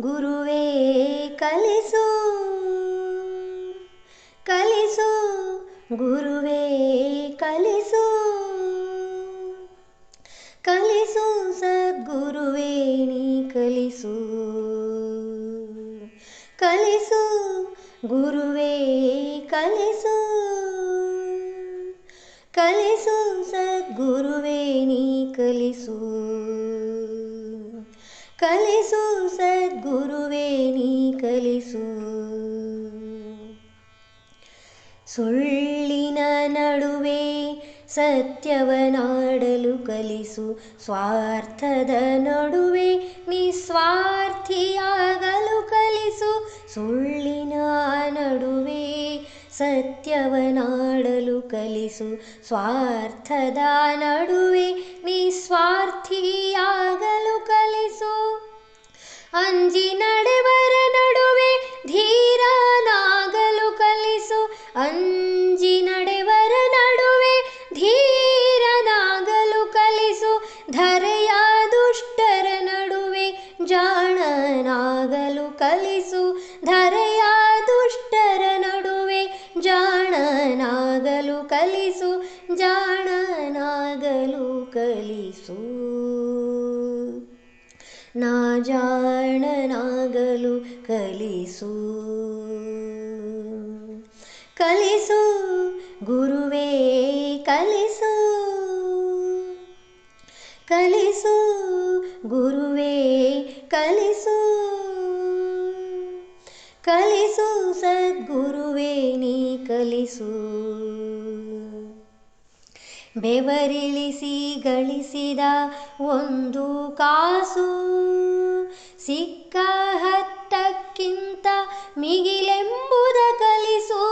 ಗುರುವೇ, ಕಲಿಸು. ಕಲಿಸು. ಗುರುವೇ, ಕಲಿಸು. ಕಲಿಸು, ಸದ್ಗುರುವೇ, ನೀ ಕಲಿಸು. ಕಲಿಸು, ಗುರುವೇ, ಕಲಿಸು. ಕಲಿಸು, ಸದ್ಗುರುವೇ, ನೀ ಕಲಿಸು. ಸುಳ್ಳಿನ ನಡುವೆ ಸತ್ಯವನಾಡಲು ಕಲಿಸು. ಸ್ವಾರ್ಥದ ನಡುವೆ ನಿಸ್ವಾರ್ಥಿಯಾಗಲು ಕಲಿಸು. ಸುಳ್ಳಿನ ನಡುವೆ ಸತ್ಯವನಾಡಲು ಕಲಿಸು. ಸ್ವಾರ್ಥದ ನಡುವೆ ನಿಸ್ವಾರ್ಥಿಯಾಗಲು ಕಲಿಸು. ಅಂಜಿ ಜಾಣನಾಗಲು ಕಲಿಸು ಜಾಣನಾಗಲು ಕಲಿಸು. ನಾ ಜಾಣನಾಗಲು ಕಲಿಸು. ಕಲಿಸು ಗುರುವೇ ಕಲಿಸು. ಕಲಿಸು ಗುರುವೇ ಕಲಿಸು. ಕಲಿಸು ಸದ್ಗುರುವೇ ನೀ ಕಲಿಸು. ಬೆವರಿಳಿಸಿ ಗಳಿಸಿದ ಒಂದು ಕಾಸು, ಸಿಕ್ಕ ಹತ್ತಕ್ಕಿಂತ ಮಿಗಿಲೆಂಬುದ ಕಲಿಸು.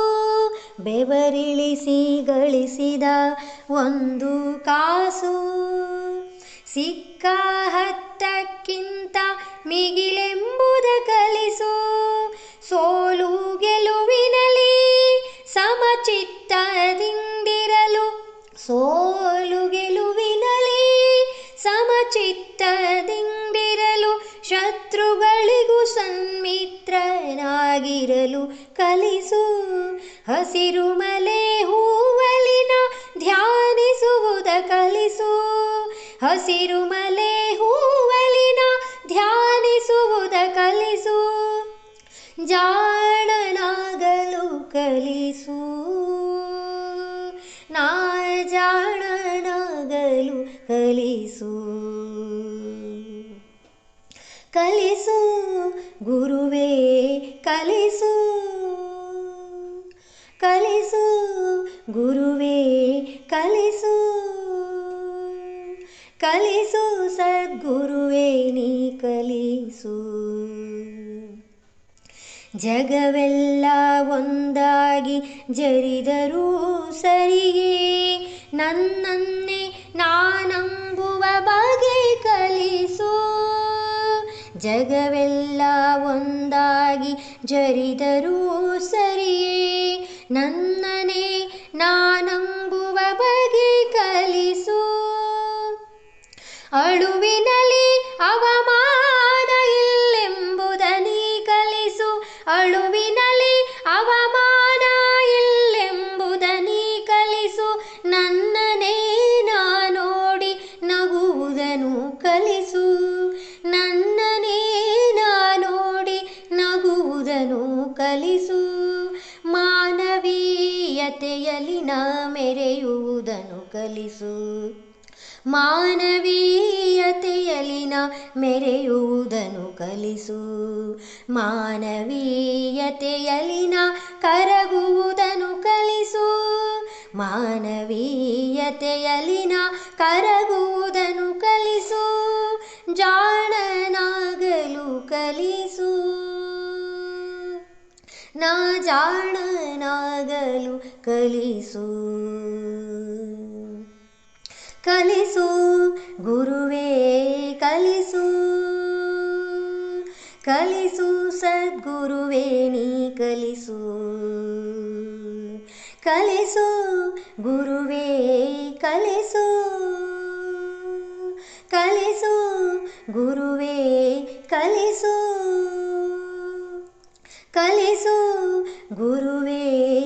ಬೆವರಿಳಿಸಿ ಗಳಿಸಿದ ಒಂದು ಕಾಸು, ಸಿಕ್ಕ ಹತ್ತಕ್ಕಿಂತ ಮಿಗಿಲೆಂಬುದ ಸಮಚಿತ್ತದಿಂದಿರಲು ಸೋಲು ಗೆಲುವಿನಲ್ಲಿ ಸಮಚಿತ್ತದಿಂದಿರಲು ಶತ್ರುಗಳಿಗೂ ಸನ್ಮಿತ್ರನಾಗಿರಲು ಕಲಿಸು. ಹಸಿರು ಮಲೆ ಹೂವಲಿನ ಧ್ಯಾನಿಸುವುದ ಕಲಿಸು. ಹಸಿರು ಮಲೆ ಹೂವಲಿನ ಧ್ಯಾನಿಸುವುದ ಕಲಿಸು. ಜಾಣನಾಗಲು ಜಾಣನಾಗಲು ಕಲಿಸು. ಕಲಿಸು ಗುರುವೇ ಕಲಿಸು. ಕಲಿಸು ಗುರುವೇ ಕಲಿಸು. ಕಲಿಸು ಸದ್ಗುರುವೇ ನೀ ಕಲಿಸು. ಜಗವೆಲ್ಲ ಒಂದಾಗಿ ಜರಿದರೂ ಸರಿಯೇ ನನ್ನನ್ನೇ ನಾನಂಬುವ ಬಗೆ ಕಲಿಸು. ಜಗವೆಲ್ಲ ಒಂದಾಗಿ ಜರಿದರೂ ಸರಿಯೇ ನನ್ನನೇ ನಾನಂಬುವ ಬಗೆ ಕಲಿಸು. ಅಳುವಿನಲ್ಲಿ ಅವಮಾನ ಕಲಿಸು. ಮಾನವೀಯತೆಯಲಿನ ಮೆರೆಯುವುದನ್ನು ಕಲಿಸು. ಮಾನವೀಯತೆಯಲಿನ ಕರಗುವುದನ್ನು ಕಲಿಸು. ಮಾನವೀಯತೆಯಲಿನ ಕರಗುವುದನ್ನು ಕಲಿಸು. ಜಾಣನಾಗಲು ಕಲಿಸು. ನಾ ಜಾಣನಾಗಲು ಕಲಿಸು. ಕಲಿಸು, ಗುರುವೇ ಕಲಿಸು. ಕಲಿಸು, ಸದ್ಗುರುವೇ ನೀ ಕಲಿಸು. ಕಲಿಸು, ಗುರುವೇ ಕಲಿಸು. ಕಲಿಸು, ಗುರುವೇ ಕಲಿಸು. ಕಲಿಸು, ಗುರುವೇ